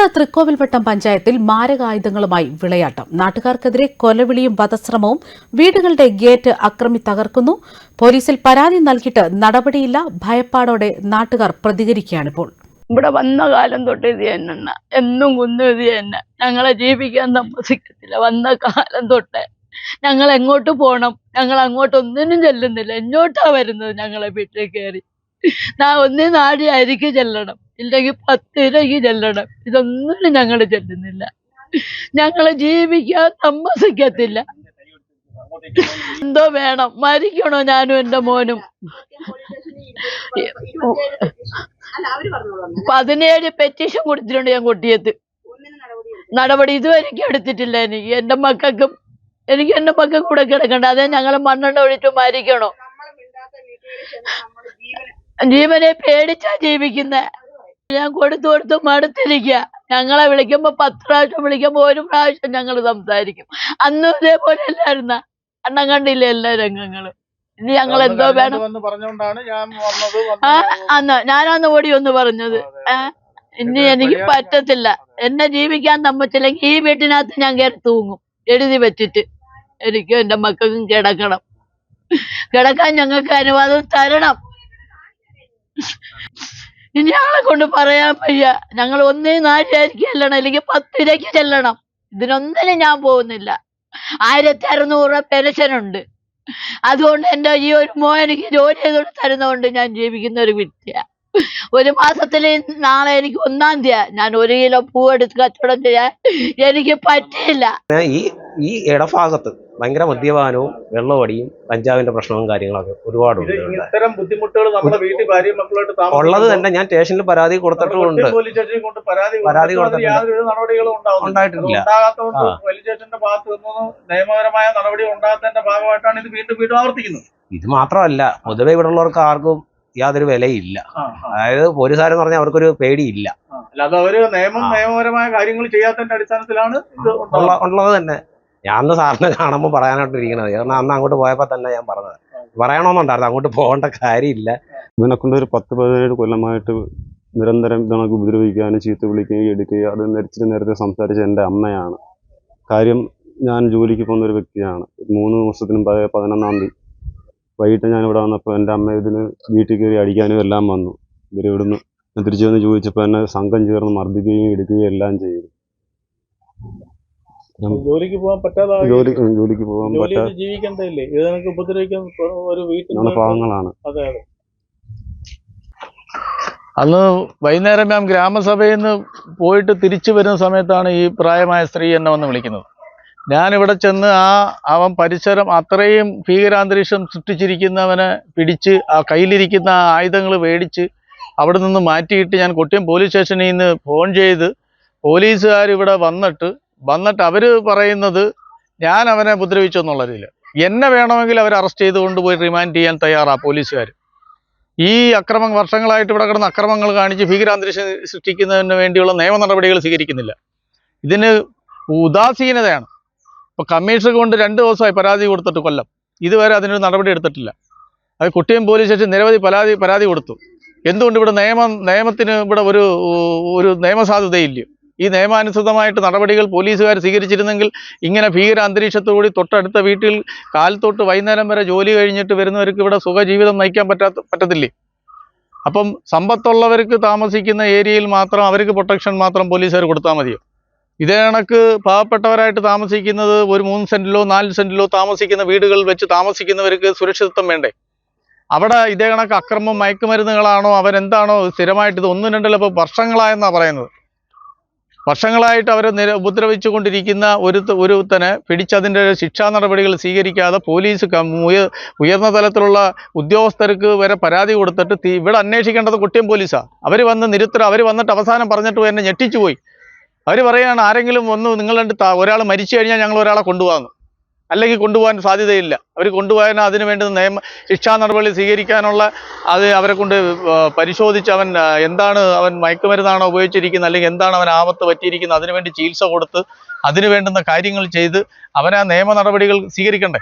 ഉത്തര തൃക്കോവിൽവട്ടം പഞ്ചായത്തിൽ മാരകായുധങ്ങളുമായി വിളയാട്ടം. നാട്ടുകാർക്കെതിരെ കൊലവിളിയും വധശ്രമവും വീടുകളുടെ ഗേറ്റ് അക്രമി തകർക്കുന്നു. പോലീസിൽ പരാതി നൽകിയിട്ട് നടപടിയില്ല. ഭയപ്പാടോടെ നാട്ടുകാർ പ്രതികരിക്കുകയാണിപ്പോൾ. ഇവിടെ വന്ന കാലം തൊട്ട് ഇത് തന്നെ എന്നും കുന്നും ഇത് തന്നെ. ഞങ്ങളെ ജീവിക്കാൻ സമ്മതിക്കത്തില്ല. വന്ന കാലം തൊട്ട് ഞങ്ങൾ എങ്ങോട്ട് പോകണം ഞങ്ങൾ അങ്ങോട്ട് ഒന്നിനും ചെല്ലുന്നില്ല. എങ്ങോട്ടാ വരുന്നത് ഞങ്ങളെ വീട്ടിൽ കയറി? നാ ഒന്നേ നാടിയായിരിക്കും ചെല്ലണം. ഇല്ലെങ്കിൽ പത്ത് ചെല്ലണം. ഇതൊന്നും ഞങ്ങൾ ചെല്ലുന്നില്ല. ഞങ്ങൾ ജീവിക്കാൻ താമസിക്കത്തില്ല എന്തോ വേണം. മരിക്കണോ ഞാനും എന്റെ മോനും? പതിനേഴ് പെറ്റീഷൻ കൊടുത്തിട്ടുണ്ട് ഞാൻ കൊട്ടിയത്ത്. നടപടി ഇതുവരെയ്ക്കും എടുത്തിട്ടില്ല എനിക്ക് എന്റെ മക്കൾക്കും എനിക്ക് എന്റെ മക്കൾക്ക് കൂടെ കിടക്കണ്ട. അതെ ഞങ്ങൾ മണ്ണെണ്ണ ഒഴിച്ച് മരിക്കണോ? ജീവനെ പേടിച്ചാ ജീവിക്കുന്നെ. ഞാൻ കൊടുത്തു കൊടുത്ത് മടുത്തിരിക്കുക ഞങ്ങളെ വിളിക്കുമ്പോ പത്ത് പ്രാവശ്യം വിളിക്കുമ്പോ ഒരു പ്രാവശ്യം ഞങ്ങൾ സംസാരിക്കും. അന്ന് ഇതേപോലെ അല്ലായിരുന്ന. അണ്ണം കണ്ടില്ല എല്ലാ രംഗങ്ങളും. ഇനി ഞങ്ങൾ എന്തോ വേണം. ആ അന്ന് ഞാനന്ന് ഓടി ഒന്ന് പറഞ്ഞത്. ഇനി എനിക്ക് പറ്റത്തില്ല. എന്നെ ജീവിക്കാൻ തമ്മിച്ചില്ലെങ്കിൽ ഈ വീട്ടിനകത്ത് ഞാൻ കയറി തൂങ്ങും. എഴുതി വെച്ചിട്ട്. എനിക്കും എന്റെ മക്കൾക്കും കിടക്കണം. കിടക്കാൻ ഞങ്ങൾക്ക് അനുവാദം തരണം. ഞങ്ങളെ കൊണ്ട് പറയാൻ വയ്യ. ഞങ്ങൾ ഒന്നേ നാലിലേക്ക് ചെല്ലണം അല്ലെങ്കിൽ പത്തിലേക്ക് ചെല്ലണം. ഇതിനൊന്നിനും ഞാൻ പോകുന്നില്ല. ആയിരത്തി അറുന്നൂറ് പെൻഷനുണ്ട്. അതുകൊണ്ട് എന്റെ ഈ ഒരു മോ എനിക്ക് ജോലി ചെയ്തുകൊണ്ട് തരുന്നതുകൊണ്ട് ഞാൻ ജീവിക്കുന്ന ഒരു വ്യക്തിയാ. ഒരു മാസത്തിൽ നാളെ എനിക്ക് ഒന്നാം തീയതി ഞാൻ ഒരു കിലോ പൂവെടുത്ത് കച്ചവടം ചെയ്യാൻ എനിക്ക് പറ്റില്ല പിന്നെ ഈ ഈ ഇടഭാഗത്ത് ഭയങ്കര മദ്യപാനവും വെള്ളമടിയും കഞ്ചാവിന്റെ പ്രശ്നവും കാര്യങ്ങളൊക്കെ ഒരുപാടുണ്ട്. ഇത്തരം ബുദ്ധിമുട്ടുകൾ നമ്മുടെ വീട്ടിൽ ഭാര്യയും മക്കളായിട്ട് ഉള്ളത് തന്നെ ഞാൻ സ്റ്റേഷനിൽ പരാതി കൊടുത്തിട്ടുണ്ട്. പരാതി. ഉണ്ടായിട്ടില്ല. നിയമപരമായ നടപടി ഉണ്ടാകാത്തതിന്റെ ഭാഗമായിട്ടാണ് ഇത് വീണ്ടും വീണ്ടും ആവർത്തിക്കുന്നത്. ഇത് മാത്രമല്ല പൊതുവെ ഇവിടെ ഉള്ളവർക്ക് ആർക്കും യാതൊരു വിലയില്ല. അതായത് പോലീസുകാരെന്ന് പറഞ്ഞാൽ അവർക്കൊരു പേടിയില്ല. അല്ലാതെ അവർ നിയമം. നിയമപരമായ കാര്യങ്ങൾ ചെയ്യാത്തതിന്റെ അടിസ്ഥാനത്തിലാണ് ഉള്ളത് തന്നെ. ഞാൻ അന്ന് സാറിനെ കാണുമ്പോൾ പറയാനായിട്ടിരിക്കണത്. കാരണം അന്ന് അങ്ങോട്ട് പോയപ്പോൾ തന്നെ ഞാൻ പറഞ്ഞത്. പറയണമെന്നുണ്ടായിരുന്നു അങ്ങോട്ട് പോകേണ്ട കാര്യമില്ല. ഇവനെ കൊണ്ട് ഒരു പത്ത് പതിനേഴ് കൊല്ലമായിട്ട് നിരന്തരം ഇതണക്ക് ഉപദ്രവിക്കാനും ചീത്ത വിളിക്കുകയും എടുക്കുകയും അത് നേരത്തെ നേരത്തെ സംസാരിച്ച എന്റെ അമ്മയാണ്. കാര്യം ഞാൻ ജോലിക്ക് പോകുന്ന ഒരു വ്യക്തിയാണ്. മൂന്ന് പഴയ പതിനൊന്നാം തീയതി വൈകിട്ട് ഞാൻ ഇവിടെ വന്നപ്പോൾ എന്റെ അമ്മ ഇതിന് വീട്ടിൽ കയറി അടിക്കാനും എല്ലാം വന്നു. ഇവർ ഇവിടുന്ന് തിരിച്ചു വന്ന് ചോദിച്ചപ്പോൾ എന്നെ സംഘം ചേർന്ന് മർദ്ദിക്കുകയും എടുക്കുകയും എല്ലാം ചെയ്തു. ജോലിക്ക് പോകാൻ പറ്റാതെ ജോലി ജോലിക്ക് പോകാൻ പറ്റാതെ ജീവിക്കണ്ടല്ലേ? ഇത് നിനക്ക് ഉപദ്രവിക്കാൻ ഒരു വീട്ടിൽ പാവങ്ങളാണ്. അതെ അതെ. അന്ന് വൈകുന്നേരം ഞാൻ ഗ്രാമസഭയിൽ നിന്ന് പോയിട്ട് തിരിച്ചു വരുന്ന സമയത്താണ് ഈ പ്രായമായ സ്ത്രീ എന്നെ വന്ന് വിളിക്കുന്നത്. ഞാനിവിടെ ചെന്ന് ആ അവൻ പരിസരം അത്രയും ഭീകരാന്തരീക്ഷം സൃഷ്ടിച്ചിരിക്കുന്നവനെ പിടിച്ച് ആ കയ്യിലിരിക്കുന്ന ആ ആയുധങ്ങൾ മേടിച്ച് അവിടെ നിന്ന് മാറ്റിയിട്ട് ഞാൻ കൊട്ടിയം പോലീസ് സ്റ്റേഷനിൽ നിന്ന് ഫോൺ ചെയ്ത് പോലീസുകാർ ഇവിടെ വന്നിട്ട് വന്നിട്ട് അവർ പറയുന്നത് ഞാൻ അവനെ ഉപദ്രവിച്ചെന്നുള്ള രീതിയിൽ എന്നെ വേണമെങ്കിൽ അവർ അറസ്റ്റ് ചെയ്ത് കൊണ്ടുപോയി റിമാൻഡ് ചെയ്യാൻ തയ്യാറാ പോലീസുകാർ ഈ അക്രമം വർഷങ്ങളായിട്ട് ഇവിടെ കിടന്ന് അക്രമങ്ങൾ കാണിച്ച് ഭീകരാന്തരീക്ഷം സൃഷ്ടിക്കുന്നതിന് വേണ്ടിയുള്ള നിയമ നടപടികൾ സ്വീകരിക്കുന്നില്ല. ഇതിന് ഉദാസീനതയാണ്. ഇപ്പോൾ കമ്മീഷണർ കൊണ്ട് രണ്ട് ദിവസമായി പരാതി കൊടുത്തിട്ട് കൊല്ലം. ഇതുവരെ അതിനൊരു നടപടി എടുത്തിട്ടില്ല. അത് കുട്ടിയും പോലീസ് സ്റ്റേഷൻ നിരവധി പരാതി പരാതി കൊടുത്തു. എന്തുകൊണ്ട് ഇവിടെ നിയമം നിയമത്തിന് ഇവിടെ ഒരു ഒരു നിയമസാധുതയില്ല? ഈ നിയമാനുസൃതമായിട്ട് നടപടികൾ പോലീസുകാർ സ്വീകരിച്ചിരുന്നെങ്കിൽ ഇങ്ങനെ ഭീകര അന്തരീക്ഷത്തോടുകൂടി തൊട്ടടുത്ത വീട്ടിൽ കാലത്തൊട്ട് വൈകുന്നേരം വരെ ജോലി കഴിഞ്ഞിട്ട് വരുന്നവർക്ക് ഇവിടെ സുഖജീവിതം നയിക്കാൻ പറ്റാത്ത പറ്റത്തില്ലേ? അപ്പം സമ്പത്തുള്ളവർക്ക് താമസിക്കുന്ന ഏരിയയിൽ മാത്രം അവർക്ക് പ്രൊട്ടക്ഷൻ മാത്രം പോലീസുകാർ കൊടുത്താൽ മതിയോ? ഇതേ കണക്ക് പാവപ്പെട്ടവരായിട്ട് താമസിക്കുന്നത് ഒരു മൂന്ന് സെന്റിലോ നാല് സെന്റിലോ താമസിക്കുന്ന വീടുകളിൽ വെച്ച് താമസിക്കുന്നവർക്ക് സുരക്ഷിതത്വം വേണ്ടേ? അവിടെ ഇതേ കണക്ക് അക്രമം മയക്കുമരുന്നുകളാണോ? അവരെന്താണോ? സ്ഥിരമായിട്ട് ഇത് ഒന്നും രണ്ടല്ല ഇപ്പോൾ വർഷങ്ങളായെന്നാണ് പറയുന്നത്. വർഷങ്ങളായിട്ട് അവരെ നിര ഉപദ്രവിച്ചുകൊണ്ടിരിക്കുന്ന ഒരു ഒരുത്തനെ പിടിച്ചതിന്റെ ശിക്ഷാ നടപടികൾ സ്വീകരിക്കാതെ പോലീസ് ഉയർന്ന തലത്തിലുള്ള ഉദ്യോഗസ്ഥർക്ക് വരെ പരാതി കൊടുത്തിട്ട് ഇവിടെ അന്വേഷിക്കേണ്ടത് കുട്ടിയം പോലീസാണ് അവർ വന്ന് നിരുത്തരം. അവർ വന്നിട്ട് അവസാനം പറഞ്ഞിട്ട് എന്നെ ഞെട്ടിച്ചു പോയി അവർ പറയുകയാണ് ആരെങ്കിലും ഒന്ന് നിങ്ങൾ രണ്ട് ഒരാൾ മരിച്ചു കഴിഞ്ഞാൽ ഞങ്ങൾ ഒരാളെ കൊണ്ടുപോകാമെന്ന് അല്ലെങ്കിൽ കൊണ്ടുപോകാൻ സാധ്യതയില്ല. അവർ കൊണ്ടുപോകാൻ അതിന് വേണ്ടുന്ന നിയമ ശിക്ഷാ നടപടി സ്വീകരിക്കാനുള്ള അത് അവരെ കൊണ്ട് പരിശോധിച്ച് അവൻ എന്താണ് അവൻ മയക്കുമരുന്നാണോ ഉപയോഗിച്ചിരിക്കുന്നത് അല്ലെങ്കിൽ എന്താണ് അവൻ ആപത്ത് പറ്റിയിരിക്കുന്നത് അതിനുവേണ്ടി ചികിത്സ കൊടുത്ത് അതിന് വേണ്ടുന്ന കാര്യങ്ങൾ ചെയ്ത് അവൻ ആ നിയമ നടപടികൾ സ്വീകരിക്കണ്ടേ?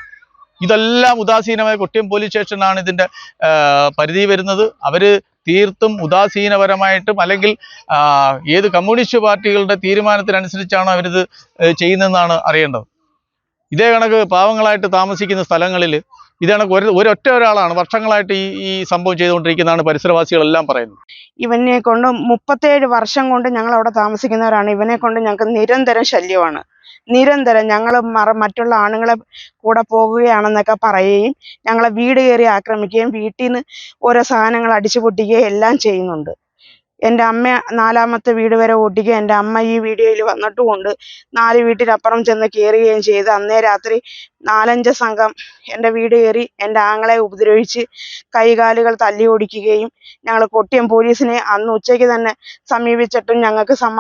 ഇതെല്ലാം ഉദാസീനമായ കൊട്ടിയം പോലീസ് സ്റ്റേഷനാണ് ഇതിന്റെ പരിധി വരുന്നത്. അവർ തീർത്തും ഉദാസീനപരമായിട്ടും അല്ലെങ്കിൽ ഏത് കമ്മ്യൂണിസ്റ്റ് പാർട്ടികളുടെ തീരുമാനത്തിനനുസരിച്ചാണ് അവരിത് ചെയ്യുന്നതെന്നാണ് അറിയേണ്ടത്. ഇതേ കണക്ക് പാവങ്ങളായിട്ട് താമസിക്കുന്ന സ്ഥലങ്ങളിൽ ഇതേ കണക്ക് ഒരു ഒരൊറ്റ ഒരാളാണ് വർഷങ്ങളായിട്ട് ഈ ഈ സംഭവം ചെയ്തുകൊണ്ടിരിക്കുന്നതാണ് പരിസരവാസികളെല്ലാം പറയുന്നത്. ഇവനെ കൊണ്ട് മുപ്പത്തേഴ് വർഷം കൊണ്ട് ഞങ്ങൾ അവിടെ താമസിക്കുന്നവരാണ്. ഇവനെ കൊണ്ട് ഞങ്ങൾക്ക് നിരന്തരം ശല്യമാണ്. നിരന്തരം ഞങ്ങൾ മറ മറ്റുള്ള ആണുങ്ങളെ കൂടെ പോകുകയാണെന്നൊക്കെ പറയുകയും ഞങ്ങളെ വീട് കയറി ആക്രമിക്കുകയും വീട്ടിൽ നിന്ന് ഓരോ സാധനങ്ങൾ അടിച്ചു പൊട്ടിക്കുകയും എല്ലാം ചെയ്യുന്നുണ്ട്. എന്റെ അമ്മ നാലാമത്തെ വീട് വരെ ഓട്ടിക്കുക എന്റെ അമ്മ ഈ വീഡിയോയിൽ വന്നിട്ടുമുണ്ട്. നാല് വീട്ടിനപ്പുറം ചെന്ന് കയറുകയും ചെയ്ത് അന്നേ രാത്രി നാലഞ്ച് സംഘം എന്റെ വീട് കയറി എന്റെ ആങ്ങളെ ഉപദ്രവിച്ച് കൈകാലുകൾ തല്ലി ഓടിക്കുകയും ഞങ്ങൾ കൊട്ടിയം പോലീസിനെ അന്ന് ഉച്ചയ്ക്ക് തന്നെ സമീപിച്ചിട്ടും ഞങ്ങൾക്ക് സമ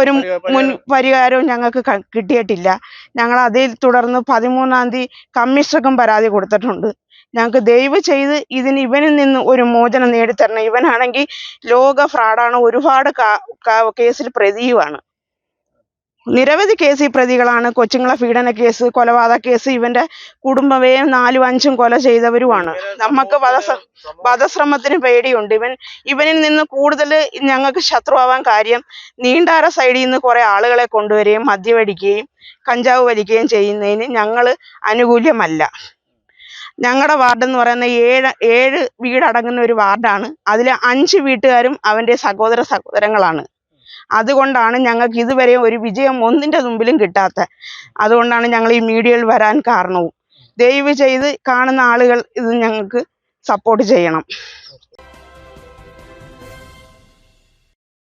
ഒരു മുൻ പരിഹാരവും ഞങ്ങൾക്ക് കിട്ടിയിട്ടില്ല. ഞങ്ങൾ അതിൽ തുടർന്ന് പതിമൂന്നാം തീയതി കമ്മീഷണർക്കും പരാതി കൊടുത്തിട്ടുണ്ട്. ഞങ്ങൾക്ക് ദയവ് ചെയ്ത് ഇതിന് ഇവനിൽ നിന്ന് ഒരു മോചനം നേടിത്തരണം. ഇവനാണെങ്കിൽ ലോക ഫ്രോഡാണ്. ഒരുപാട് കേസിൽ പ്രതിയുമാണ്. നിരവധി കേസ് ഈ പ്രതികളാണ്. കൊച്ചുങ്ങളെ പീഡന കേസ് കൊലപാതക കേസ് ഇവന്റെ കുടുംബമേ നാലും അഞ്ചും കൊല ചെയ്തവരുമാണ്. നമുക്ക് വധശ്ര വധശ്രമത്തിന് പേടിയുണ്ട്. ഇവൻ ഇവനിൽ നിന്ന് കൂടുതൽ ഞങ്ങൾക്ക് ശത്രുവാവാൻ കാര്യം നീണ്ടാര സൈഡിൽ നിന്ന് കുറെ ആളുകളെ കൊണ്ടുവരികയും മദ്യപടിക്കുകയും കഞ്ചാവ് വലിക്കുകയും ചെയ്യുന്നതിന് ഞങ്ങൾ അനുകൂല്യമല്ല. ഞങ്ങളുടെ വാർഡ് എന്ന് പറയുന്ന ഏഴ് ഏഴ് വീടടങ്ങുന്ന ഒരു വാർഡാണ്. അതിലെ അഞ്ച് വീട്ടുകാരും അവന്റെ സഹോദര സഹോദരങ്ങളാണ്. അതുകൊണ്ടാണ് ഞങ്ങൾക്ക് ഇതുവരെ ഒരു വിജയം ഒന്നിന്റെ മുമ്പിലും കിട്ടാത്ത. അതുകൊണ്ടാണ് ഞങ്ങൾ ഈ മീഡിയയിൽ വരാൻ കാരണവും. ദയവ് ചെയ്ത് കാണുന്ന ആളുകൾ ഇത് ഞങ്ങൾക്ക് സപ്പോർട്ട് ചെയ്യണം.